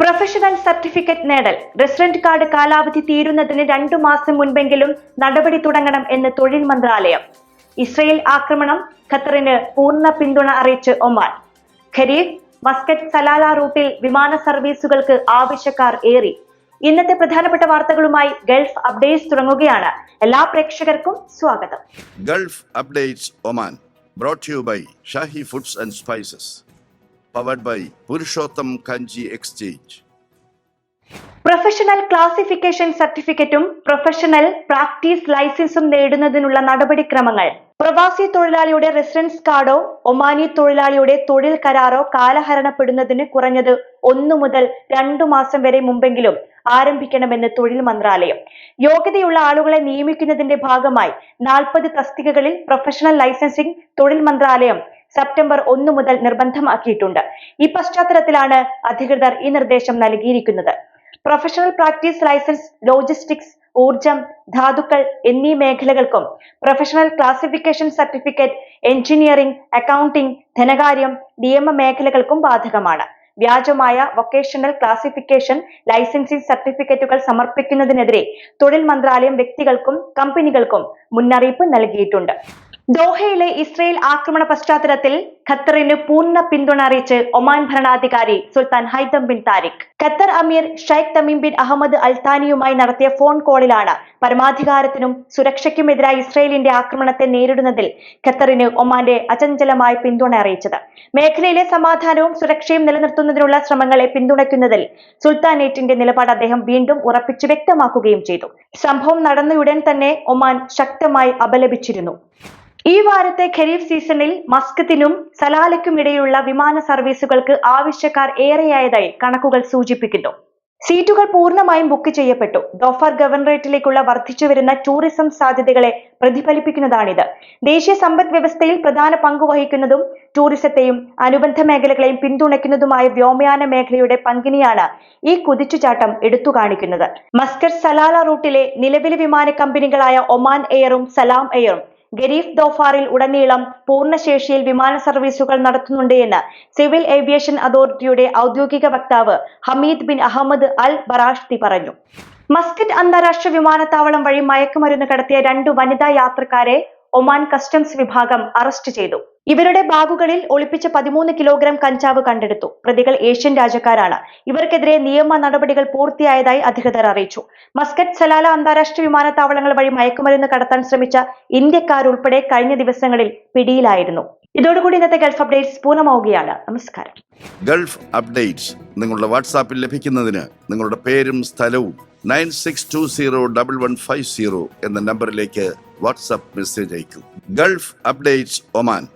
Professional certificate നേടൽ. Resident card കാലാവധി തീരുന്നതിന് രണ്ടു മാസം മുൻപെങ്കിലും നടപടി തുടങ്ങണം എന്ന് തൊഴിൽ മന്ത്രാലയം. ഇസ്രയേൽ ആക്രമണം ഖത്തറിന് പൂർണ പിന്തുണ അറിയിച്ച് ഒമാൻ. ഖരീഫ് മസ്കറ്റ് സലാല റൂട്ടിൽ വിമാന സർവീസുകൾക്ക് ആവശ്യക്കാർ ഏറി. ഇന്നത്തെ പ്രധാനപ്പെട്ട വാർത്തകളുമായി ഗൾഫ് അപ്ഡേറ്റ്സ് തുടങ്ങുകയാണ്. എല്ലാ പ്രേക്ഷകർക്കും സ്വാഗതം. Gulf updates Oman brought you by Shahi foods and spices. Powered by Purushottam Kanji Exchange. Professional classification സർട്ടിഫിക്കറ്റും പ്രൊഫഷണൽ പ്രാക്ടീസ് ലൈസൻസും നേടുന്നതിനുള്ള നടപടിക്രമങ്ങൾ പ്രവാസി തൊഴിലാളിയുടെ റെസിഡൻസ് കാർഡോ ഒമാനി തൊഴിലാളിയുടെ തൊഴിൽ കരാറോ കാലഹരണപ്പെടുന്നതിന് കുറഞ്ഞത് ഒന്നു മുതൽ രണ്ടു മാസം വരെ മുമ്പെങ്കിലും ആരംഭിക്കണമെന്ന് തൊഴിൽ മന്ത്രാലയം യോഗ്യതയുള്ള ആളുകളെ നിയമിക്കുന്നതിന്റെ ഭാഗമായി നാൽപ്പത് തസ്തികകളിൽ പ്രൊഫഷണൽ ലൈസൻസിംഗ് തൊഴിൽ മന്ത്രാലയം സെപ്റ്റംബർ ഒന്ന് മുതൽ നിർബന്ധമാക്കിയിട്ടുണ്ട്. ഈ പശ്ചാത്തലത്തിലാണ് അധികൃതർ ഈ നിർദ്ദേശം നൽകിയിരിക്കുന്നത്. പ്രൊഫഷണൽ പ്രാക്ടീസ് ലൈസൻസ് ലോജിസ്റ്റിക്സ് ഊർജം ധാതുക്കൾ എന്നീ മേഖലകൾക്കും professional classification certificate engineering accounting ധനകാര്യം നിയമ മേഖലകൾക്കും ബാധകമാണ്. വ്യാജമായ വൊക്കേഷണൽ ക്ലാസിഫിക്കേഷൻ ലൈസൻസിംഗ് സർട്ടിഫിക്കറ്റുകൾ സമർപ്പിക്കുന്നതിനെതിരെ തൊഴിൽ മന്ത്രാലയം വ്യക്തികൾക്കും കമ്പനികൾക്കും മുന്നറിയിപ്പ് നൽകിയിട്ടുണ്ട്. ദോഹയിലെ ഇസ്രയേൽ ആക്രമണ പശ്ചാത്തലത്തിൽ ഖത്തറിന് പൂർണ പിന്തുണ അറിയിച്ച് ഒമാൻ ഭരണാധികാരി സുൽത്താൻ ഹൈതം ബിൻ താരിഖ്. ഖത്തർ അമീർ ഷെയ്ഖ് തമീം ബിൻ അഹമ്മദ് അൽത്താനിയുമായി നടത്തിയ ഫോൺ കോളിലാണ് പരമാധികാരത്തിനും സുരക്ഷയ്ക്കുമെതിരായ ഇസ്രയേലിന്റെ ആക്രമണത്തെ നേരിടുന്നതിൽ ഖത്തറിന് ഒമാന്റെ അചഞ്ചലമായ പിന്തുണ അറിയിച്ചത്. മേഖലയിലെ സമാധാനവും സുരക്ഷയും നിലനിർത്തുന്നതിനുള്ള ശ്രമങ്ങളെ പിന്തുണയ്ക്കുന്നതിൽ സുൽത്താനേറ്റിന്റെ നിലപാട് അദ്ദേഹം വീണ്ടും ഉറപ്പിച്ചു വ്യക്തമാക്കുകയും ചെയ്തു. സംഭവം നടന്നയുടൻ തന്നെ ഒമാൻ ശക്തമായി അപലപിച്ചിരുന്നു. ഈ വാരത്തെ ഖരീഫ് സീസണിൽ മസ്കത്തിനും സലാലയ്ക്കും ഇടയിലുള്ള വിമാന സർവീസുകൾക്ക് ആവശ്യക്കാർ ഏറെയായതായി കണക്കുകൾ സൂചിപ്പിക്കുന്നു. സീറ്റുകൾ പൂർണമായും ബുക്ക് ചെയ്യപ്പെട്ടു. ഡോഫർ ഗവർണറേറ്റിലേക്കുള്ള വർദ്ധിച്ചുവരുന്ന ടൂറിസം സാധ്യതകളെ പ്രതിഫലിപ്പിക്കുന്നതാണിത്. ദേശീയ സമ്പദ് വ്യവസ്ഥയിൽ പ്രധാന പങ്ക് വഹിക്കുന്നതും ടൂറിസത്തെയും അനുബന്ധ മേഖലകളെയും പിന്തുണയ്ക്കുന്നതുമായ വ്യോമയാന മേഖലയുടെ പങ്കിനെയാണ് ഈ കുതിച്ചുചാട്ടം എടുത്തു കാണിക്കുന്നത് മസ്കറ്റ് സലാല റൂട്ടിലെ നിലവിലെ വിമാന കമ്പനികളായ ഒമാൻ എയറും സലാം എയറും ഗരീഫ് ദോഫാറിൽ ഉടനീളം പൂർണശേഷിയിൽ വിമാന സർവീസുകൾ നടത്തുന്നുണ്ട് എന്ന് സിവിൽ ഏവിയേഷൻ അതോറിറ്റിയുടെ ഔദ്യോഗിക വക്താവ് Hamid bin Ahmed Al Barashdi പറഞ്ഞു. മസ്കറ്റ് അന്താരാഷ്ട്ര വിമാനത്താവളം വഴി മയക്കുമരുന്ന് കടത്തിയ രണ്ട് വനിതാ യാത്രക്കാരെ ഒമാൻ കസ്റ്റംസ് വിഭാഗം അറസ്റ്റ് ചെയ്തു. ഇവരുടെ ബാഗുകളിൽ ഒളിപ്പിച്ച പതിമൂന്ന് കിലോഗ്രാം കഞ്ചാവ് കണ്ടെടുത്തു. പ്രതികൾ ഏഷ്യൻ രാജ്യക്കാരാണ്. ഇവർക്കെതിരെ നിയമ നടപടികൾ പൂർത്തിയായതായി അധികൃതർ അറിയിച്ചു. മസ്കറ്റ് സലാല അന്താരാഷ്ട്ര വിമാനത്താവളങ്ങൾ വഴി മയക്കുമരുന്ന് കടത്താൻ ശ്രമിച്ച ഇന്ത്യക്കാരുൾപ്പെടെ കഴിഞ്ഞ ദിവസങ്ങളിൽ പിടിയിലായിരുന്നു. ഇതോടുകൂടി ഇന്നത്തെ ഗൾഫ് അപ്ഡേറ്റ്സ് പൂർണമാവുകയാണ്. നമസ്കാരം. ഗൾഫ് അപ്ഡേറ്റ്സ് നിങ്ങളുടെ വാട്സാപ്പിൽ ലഭിക്കുന്നതിന് നിങ്ങളുടെ പേരും സ്ഥലവും nine six two zero double one five zero എന്ന നമ്പറിലേക്ക് WhatsApp message അയക്കൂ. Gulf updates Oman.